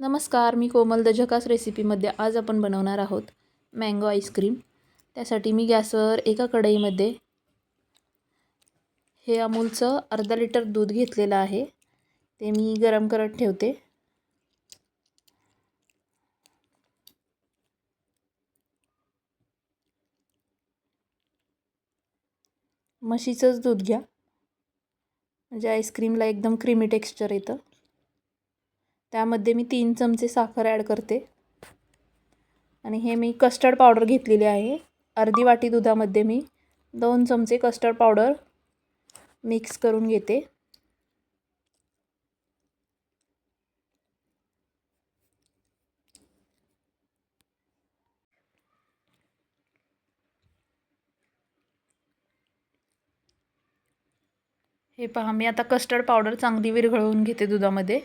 नमस्कार मी कोमल द झकास रेसिपीमध्ये आज आपण बनवणार आहोत मँगो आईस्क्रीम त्यासाठी मी गॅसवर एका कढईमध्ये हे अमूलचं अर्धा लिटर दूध घेतलेलं आहे. ते मी गरम करत ठेवते. म्हशीचंच दूध घ्या. म्हणजे आईस्क्रीमला एकदम क्रीमी टेक्स्चर येतं. त्यामध्ये मी तीन चमचे साखर ॲड करते. आणि हे मी कस्टर्ड पावडर घेतलेली आहे. अर्धी वाटी दुधामध्ये मी दोन चमचे कस्टर्ड पावडर मिक्स करून घेते. हे पहा मी आता कस्टर्ड पावडर चांगली विरघळवून घेते दुधामध्ये.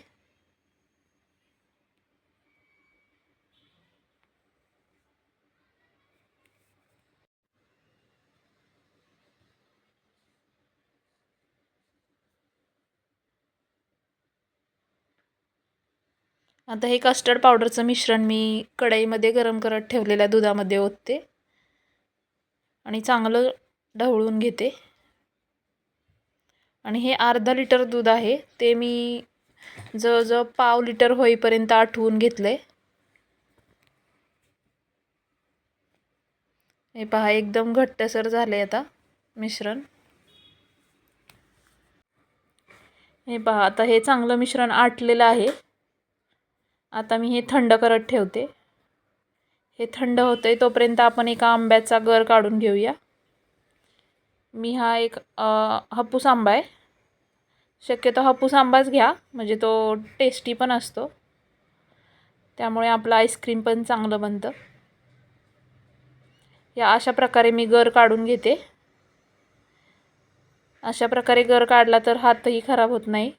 आता हे कस्टर्ड पावडरचं मिश्रण मी कढईमध्ये गरम करत ठेवलेल्या दुधामध्ये ओतते. आणि चांगलं ढवळून घेते. आणि हे अर्धा लिटर दूध आहे. ते मी जवळजवळ पाव लिटर होईपर्यंत आठवून घेतलं आहे हे पहा एकदम घट्टसर झाले आता मिश्रण. हे पहा आता हे चांगलं मिश्रण आटलेलं आहे. आता मी हे थंड करत ठेवते. हे थंड होतं आहे तोपर्यंत आपण एका आंब्याचा गर काढून घेऊया. मी हा एक हापूस आंबा आहे. शक्यतो हापूस आंबाच घ्या म्हणजे तो टेस्टी पण असतो. त्यामुळे आपलं आईस्क्रीम पण चांगलं बनतं. या अशा प्रकारे मी गर काढून घेते. अशा प्रकारे गर काढला तर हातही खराब होत नाही.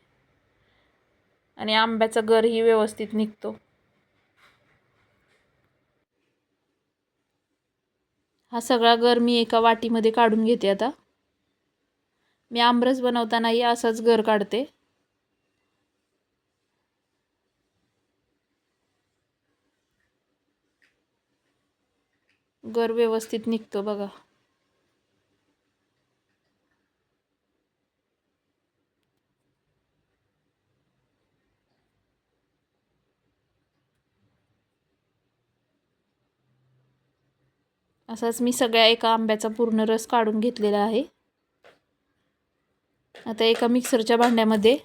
आणि आंब्याचा गरही व्यवस्थित निघतो. हा सगळा गर मी एका वाटीमध्ये काढून घेते आता. मी आमरस बनवतानाही असाच गर काढते. गर व्यवस्थित निघतो बघा. असाच मी सगळ्या एका आंब्याचा पूर्ण रस काढून घेतलेला आहे. आता एका मिक्सरच्या भांड्यामध्ये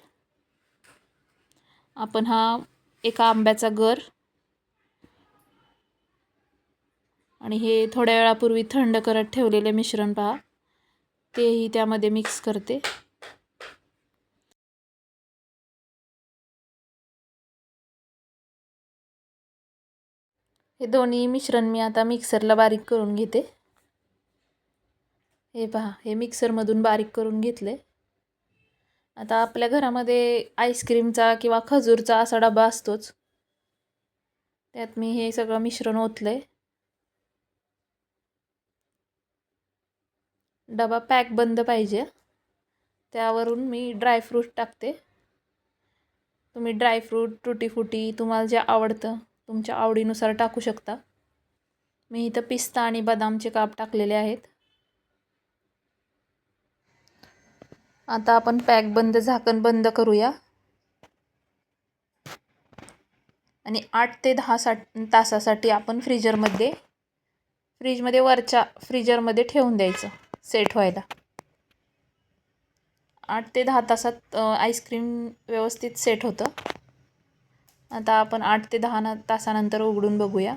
आपण हा एका आंब्याचा गर आणि हे थोड्या वेळापूर्वी थंड करत ठेवलेले मिश्रण पहा. तेही त्यामध्ये मिक्स करते. हे दोन्ही मिश्रण मी आता मिक्सरला बारीक करून घेते. हे पहा हे मिक्सरमधून बारीक करून घेतले आता आपल्या घरामध्ये आईस्क्रीमचा किंवा खजूरचा असा डबा असतोच. त्यात मी हे सगळं मिश्रण ओतलं आहे डबा पॅक बंद पाहिजे. त्यावरून मी ड्रायफ्रूट टाकते. तुम्ही ड्रायफ्रूट टुटीफुटी तुम्हाला जे आवडतं. तुमच्या आवडीनुसार टाकू शकता. मी इथं पिस्ता आणि बदामचे काप टाकलेले आहेत. आता आपण पॅक बंद झाकण बंद करूया. आणि आठ ते दहा सा तासासाठी आपण फ्रीजरमध्ये फ्रीजमध्ये वरच्या फ्रीजरमध्ये ठेवून द्यायचं. सेट व्हायला. आठ ते दहा तासात आईस्क्रीम व्यवस्थित सेट होतं. आता आपण आठ ते दहा न तासानंतर उघडून बघूया.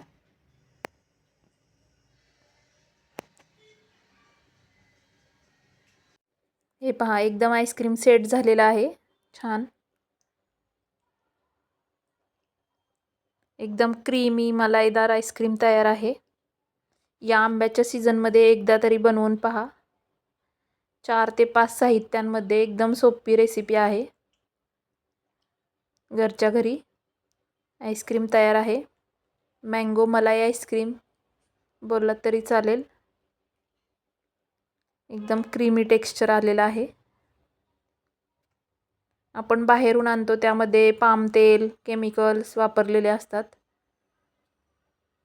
हे पहा एकदम आईस्क्रीम सेट झालेला आहे. छान. एकदम क्रीमी मलाईदार आईस्क्रीम तयार आहे. या आंब्याच्या सीझनमध्ये एकदा तरी बनवून पहा. चार ते पाच साहित्यांमध्ये एकदम सोपी रेसिपी आहे. घरच्या घरी. आईस्क्रीम तयार आहे. मँगो मलाई आईस्क्रीम. बोललात तरी चालेल. एकदम क्रीमी टेक्स्चर आलेलं आहे. आपण बाहेरून आणतो त्यामध्ये पाम तेल केमिकल्स वापरलेले असतात.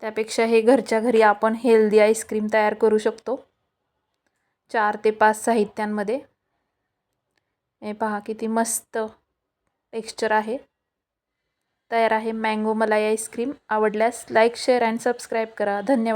त्यापेक्षा हे घरच्या घरी आपण हेल्दी आईस्क्रीम तयार करू शकतो. चार ते पाच साहित्यांमध्ये. हे पहा किती मस्त टेक्स्चर आहे. तयार आहे. मँगो मलाई आईस्क्रीम आवडल्यास लाईक शेअर अँड सबस्क्राईब करा. धन्यवाद.